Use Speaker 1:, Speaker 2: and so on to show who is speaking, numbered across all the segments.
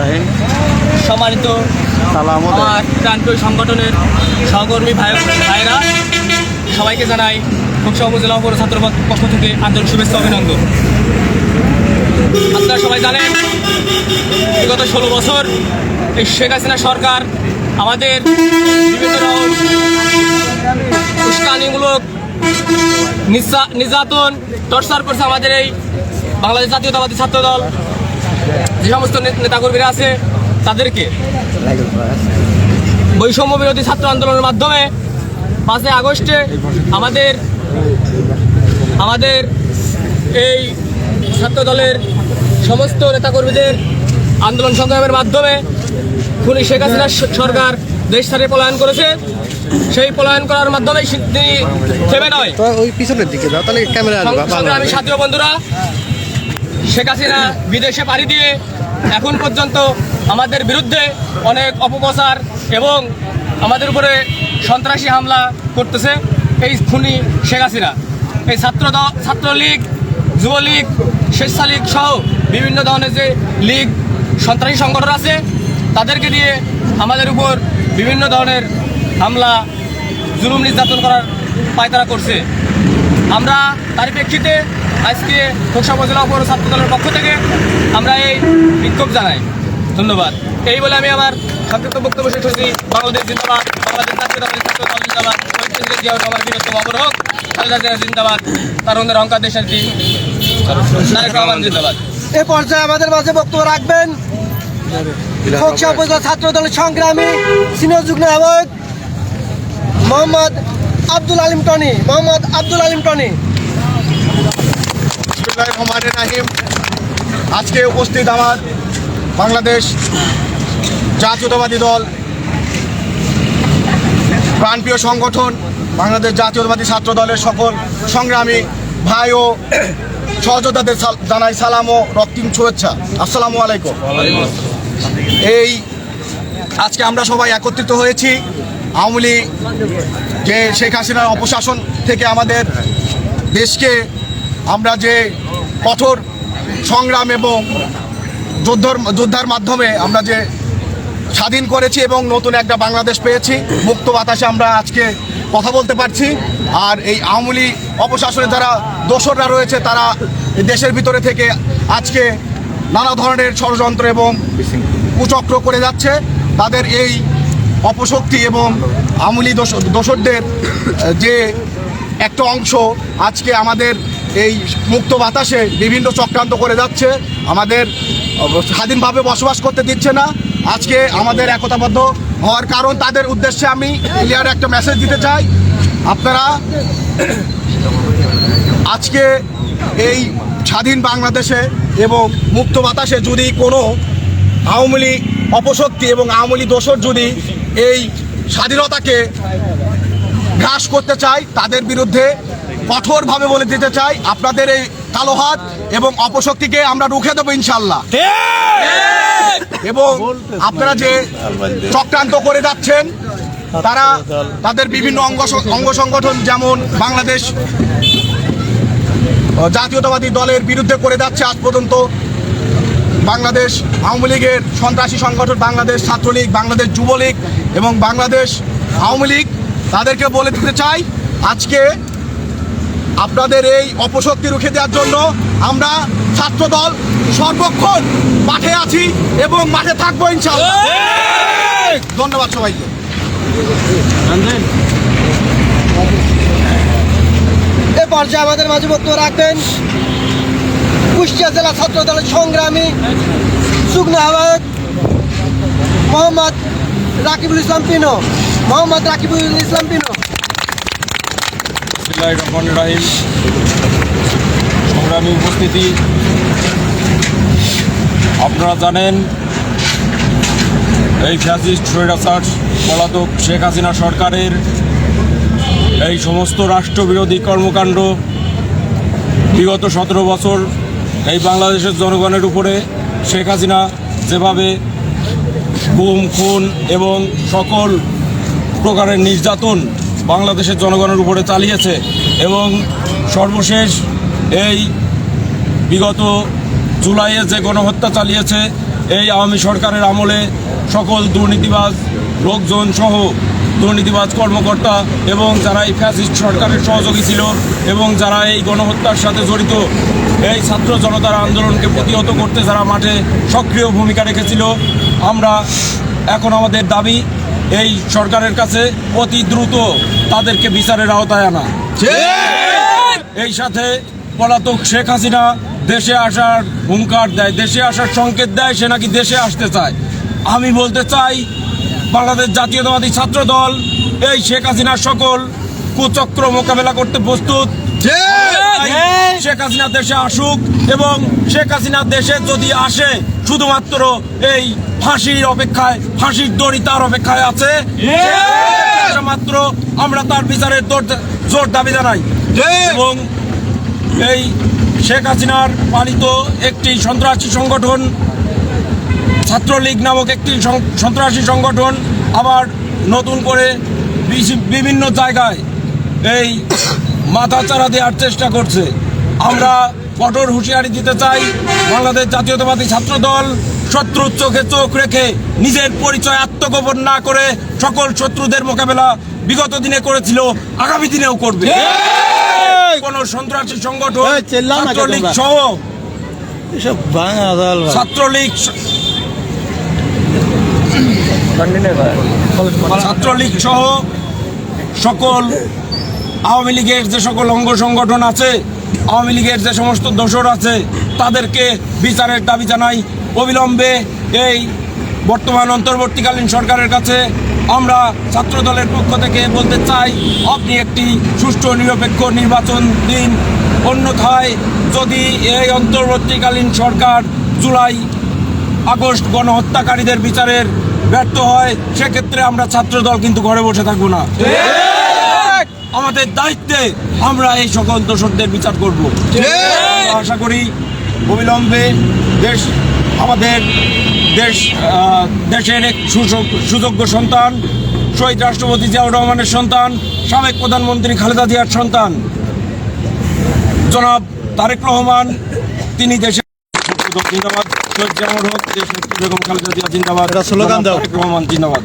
Speaker 1: রাহিম।
Speaker 2: সম্মানিত প্রান্তীয় সংগঠনের সহকর্মী ভাই ভাইরা সবাইকে জানাই খুবসা উপজেলা পৌর ছাত্র পক্ষ থেকে আন্তরিক শুভেচ্ছা অভিনন্দন। আপনারা সবাই জানেন বিগত ষোলো বছর এই শেখ হাসিনা সরকার আমাদের বিভিন্ন রকম উস্কানিমূলক নির্যাতন টর্চার করছে আমাদের এই বাংলাদেশ জাতীয়তাবাদী ছাত্র দল যে সমস্ত নেতাকর্মীরা আছে তাদেরকে বৈষম্য বিরোধী ছাত্র আন্দোলনের মাধ্যমে পাঁচই আগস্টে আমাদের আমাদের এই ছাত্র দলের সমস্ত নেতাকর্মীদের আন্দোলন সংগ্রামের মাধ্যমে খুনি শেখ হাসিনা সরকার দেশ ছাড়ে পলায়ন করেছে সেই পলায়ন করার মাধ্যমে সে- তিনি থেমে নয়
Speaker 1: ওই পিছনের দিকে যাও তাহলে ক্যামেরা
Speaker 2: সংগ্রামী। সাথী বন্ধুরা শেখ হাসিনা বিদেশে পাড়ি দিয়ে এখন পর্যন্ত আমাদের বিরুদ্ধে অনেক অপপ্রচার এবং আমাদের উপরে সন্ত্রাসী হামলা করতেছে এই খুনি শেখ হাসিনা। এই ছাত্র ছাত্রলীগ, যুবলীগ, স্বেচ্ছালীগ সহ বিভিন্ন ধরনের যে লীগ, সন্ত্রাসী সংগঠন আছে, তাদেরকে দিয়ে আমাদের উপর বিভিন্ন ধরনের হামলা, জুলুম নির্যাতন করার পায়তারা করছে। আমরা তার প্রেক্ষিতে আজকে খোকসা উপজেলা পৌর ছাত্র দলের পক্ষ থেকে আমরা এই বিক্ষোভ জানাই। ধন্যবাদ। এই বলে আমি আমার সংক্ষিপ্ত বক্তব্য শেষ করছি। বাংলাদেশ জিন্দাবাদ, বাংলাদেশ ছাত্র দল জিন্দাবাদ খালেদা দেশের দিন জিন্দাবাদ।
Speaker 3: এ পর্যায়ে আমাদের মাঝে বক্তব্য রাখবেন ছাত্র দলের সংগ্রামী সিনিয়র যুগ্ম মোহাম্মদ আব্দুল আলিম টনি, মোহাম্মদ আব্দুল আলিম টনি।
Speaker 4: রহমানির রাহিম আজকে উপস্থিত আমার বাংলাদেশ জাতীয়তাবাদী দল, প্রাণপ্রিয় সংগঠন, বাংলাদেশ জাতীয়তাবাদী ছাত্র দলের সকল সংগ্রামী ভাই ও সহযোদ্ধাদের জানাই সালাম ও রক্তিম শুভেচ্ছা। আসসালামু আলাইকুম। এই আজকে আমরা সবাই একত্রিত হয়েছি আওয়ামী লীগ, যে শেখ হাসিনার অপশাসন থেকে আমাদের দেশকে আমরা যে কঠোর সংগ্রাম এবং যুদ্ধর, যোদ্ধার মাধ্যমে আমরা যে স্বাধীন করেছি এবং নতুন একটা বাংলাদেশ পেয়েছি, মুক্ত বাতাসে আমরা আজকে কথা বলতে পারছি। আর এই আওয়ামী লীগ অপশাসনে যারা দোসররা রয়েছে, তারা দেশের ভিতরে থেকে আজকে নানা ধরনের ষড়যন্ত্র এবং কুচক্র করে যাচ্ছে। তাদের এই অপশক্তি এবং আমলি দোসরদের যে একটা অংশ আজকে আমাদের এই মুক্ত বাতাসে বিভিন্ন চক্রান্ত করে যাচ্ছে। আমাদের স্বাধীনভাবে বসবাস করতে দিচ্ছে না। আজকে আমাদের একতাবদ্ধ হওয়ার কারণ তাদের উদ্দেশ্যে আমি ক্লিয়ার একটা মেসেজ দিতে চাই। আপনারা আজকে এই স্বাধীন বাংলাদেশে এবং মুক্ত বাতাসে যদি কোনো আওয়ামী লীগ অপশক্তি এবং আওয়ামী লীগ দোসর যদি এই স্বাধীনতাকে গ্রাস করতে চাই তাদের বিরুদ্ধে কঠোরভাবে বলে দিতে চাই আপনাদের এই কালো হাত এবং অপশক্তিকে আমরা রুখে দেবো ইনশাল্লাহ। এবং আপনারা যে চক্রান্ত করে যাচ্ছেন তারা তাদের বিভিন্ন অঙ্গ অঙ্গ সংগঠন যেমন বাংলাদেশ জাতীয়তাবাদী দলের বিরুদ্ধে করে যাচ্ছে আজ পর্যন্ত। বাংলাদেশ আওয়ামী লীগের সন্ত্রাসী সংগঠন বাংলাদেশ ছাত্রলীগ বাংলাদেশ যুবলীগ এবং বাংলাদেশ আওয়ামী লীগ তাদেরকে বলে দিতে চাই আজকে আপনাদের এই অপশক্তি রুখে দেওয়ার জন্য আমরা ছাত্র দল সর্বক্ষণ মাঠে আছি এবং মাঠে থাকব ইনশাআল্লাহ। ধন্যবাদ সবাইকে।
Speaker 3: এ পর্যায়ে আমাদের মাঝে বক্তব্য রাখবেন কুষ্টিয়া জেলা ছাত্র দলের সংগ্রামী যুগ্ম আহ্বায়ক মোহাম্মদ রাকিবুল ইসলাম পিনো। মোহাম্মদ রাকিবুল ইসলাম পিনো।
Speaker 5: বিসমিল্লাহির রহমানির রহিম, সংগ্রামী উপস্থিতি। আপনারা জানেন, এই ফ্যাসিস্ট স্বৈরাচার পলাতক শেখ হাসিনা সরকারের এই সমস্ত রাষ্ট্রবিরোধী কর্মকাণ্ড বিগত সতেরো বছর এই বাংলাদেশের জনগণের উপরে শেখ হাসিনা যেভাবে গুম, খুন এবং সকল প্রকারের নির্যাতন বাংলাদেশের জনগণের উপরে চালিয়েছে এবং সর্বশেষ এই বিগত জুলাইয়ে যে গণহত্যা চালিয়েছে, এই আওয়ামী সরকারের আমলে সকল দুর্নীতিবাজ লোকজন সহ দুর্নীতিবাজ কর্মকর্তা এবং যারা এই ফ্যাসিস্ট সরকারের সহযোগী ছিল এবং যারা এই গণহত্যার সাথে জড়িত, এই ছাত্র জনতার আন্দোলনকে প্রতিহত করতে যারা মাঠে সক্রিয় ভূমিকা রেখেছিল, আমরা এখন আমাদের দাবি এই সরকারের কাছে অতি দ্রুত তাদেরকে বিচারের আওতায় আনা। এই সাথে পলাতক শেখ হাসিনা দেশে আসার হুঙ্কার দেয়, দেশে আসার সংকেত দেয়, সে নাকি দেশে আসতে চায়। আমি বলতে চাই, বাংলাদেশ জাতীয়তাবাদী ছাত্র দল এই শেখ হাসিনার সকল কুচক্র মোকাবেলা করতে প্রস্তুত। তাই শেখ হাসিনা দেশে আসুক এবং শেখ হাসিনা দেশে যদি আসে শুধুমাত্র এই ফাঁসির অপেক্ষায় ফাঁসির দড়ি তার অপেক্ষায় আছে। মাত্র আমরা তার বিচারের জোর দাবি জানাই। এবং এই শেখ হাসিনার পালিত একটি সন্ত্রাসী সংগঠন ছাত্রলীগ নামক একটি সন্ত্রাসী সংগঠন আবার নতুন করে বিভিন্ন জায়গায় এই মাথাচাড়া দেওয়ার চেষ্টা করছে। আমরা কঠোর হুঁশিয়ারি দিতে চাই বাংলাদেশ জাতীয়তাবাদী ছাত্র দল শত্রুর চোখে চোখ রেখে নিজের পরিচয় আত্মগোপন না করে সকল শত্রুদের মোকাবেলা বিগত দিনে করেছিল আগামী দিনেও করবে। কোন সন্ত্রাসী সংগঠন ছাত্রলীগ সহ
Speaker 1: দল
Speaker 5: ছাত্রলীগ ছাত্রলীগ সহ সকল আওয়ামী লীগের যে সকল অঙ্গ সংগঠন আছে, আওয়ামী লীগের যে সমস্ত দোষর আছে, তাদেরকে বিচারের দাবি জানাই। অবিলম্বে এই বর্তমান অন্তর্বর্তীকালীন সরকারের কাছে আমরা ছাত্র দলের পক্ষ থেকে বলতে চাই, আপনি একটি সুষ্ঠু নিরপেক্ষ নির্বাচন দিন। অন্যথায় যদি এই অন্তর্বর্তীকালীন সরকার জুলাই, আগস্ট গণহত্যাকারীদের বিচারের ব্যর্থ হয়, সেক্ষেত্রে আমরা ছাত্র দল কিন্তু ঘরে বসে থাকব না। আমাদের দায়িত্বে আমরা এই সকল দোষকদের বিচার করব। আশা করি অবিলম্বে দেশ আমাদের দেশ দেশের এক সুযোগ- সুযোগ্য সন্তান শহীদ রাষ্ট্রপতি জিয়াউর রহমানের সন্তান সাবেক প্রধানমন্ত্রী খালেদা জিয়ার সন্তান। জনাব তারেক রহমান তিনি দেশে জিন্দাবাদ শহীদ জিয়াউর হক দেশ নেত্রী বেগম খালেদা জিয়া জিন্দাবাদ
Speaker 1: এটা স্লোগান
Speaker 5: জনাব
Speaker 1: দাও।
Speaker 5: রহমান জিন্দাবাদ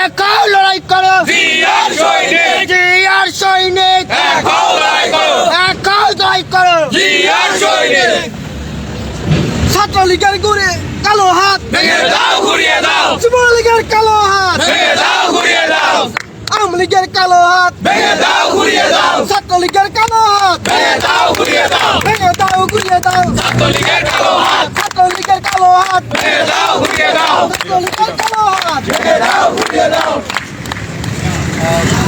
Speaker 3: একাও লড়াই করো। জিয়ার সৈনিক! একাও লড়াই করো। ছাত্রলীগের গুড়ে কালো হাত। যুবলীগের কালো হাত। আওয়ামী লীগের কালো হাত। ছাত্রলীগের কালো হাত। ভেঙে দাও ঘুরিয়ে দাও। ছাত্রলীগের কালো হাত। ছাত্রলীগের কালো হাত